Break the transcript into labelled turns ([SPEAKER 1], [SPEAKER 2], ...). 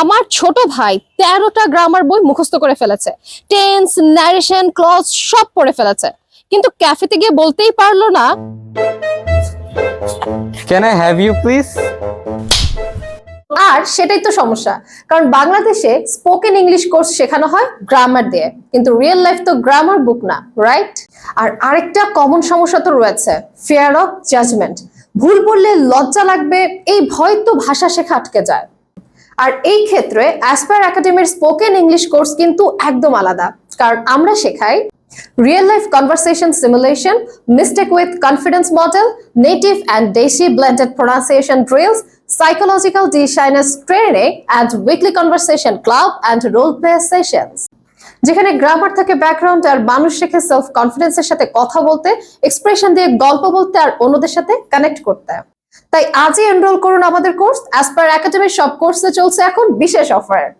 [SPEAKER 1] আমার ছোট ভাই তেরোটা গ্রামার বই মুখস্থ করে ফেলেছে। টেন্স ন্যারেশন ক্লজ সব পড়ে ফেলেছে। কিন্তু ক্যাফেতে গিয়ে বলতেই পারল না।
[SPEAKER 2] Can I have you please
[SPEAKER 1] আর সেটাই তো সমস্যা কারণ বাংলাদেশে স্পোকেন ইংলিশ কোর্স শেখানো হয় গ্রামার দিয়ে। কিন্তু রিয়েল লাইফ তো গ্রামার বুক না রাইট আর আরেকটা কমন সমস্যা তো রয়েছে ফেয়ার অফ জাজমেন্ট ভুল বললে লজ্জা লাগবে এই ভয় তো ভাষা শেখা আটকে যায়। আর এই ক্ষেত্রে অ্যাসপায়ার একাডেমির স্পোকেন ইংলিশ কোর্স কিন্তু একদম আলাদা। কারণ আমরা শেখাই real life conversation simulation mistake with confidence model native and দেশি blended pronunciation drills psychological D-shyness training, and weekly conversation club and role play sessions যেখানে গ্রামার থাকে ব্যাকগ্রাউন্ড আর মানুষ শেখে সেলফ কনফিডেন্সের সাথে কথা বলতে এক্সপ্রেশন দিয়ে গল্প বলতে আর অন্যদের সাথে কানেক্ট করতে। তাই আজই এনরোল করুন আমাদের কোর্স অ্যাজ পার একাডেমির সব কোর্সে চলছে এখন বিশেষ অফার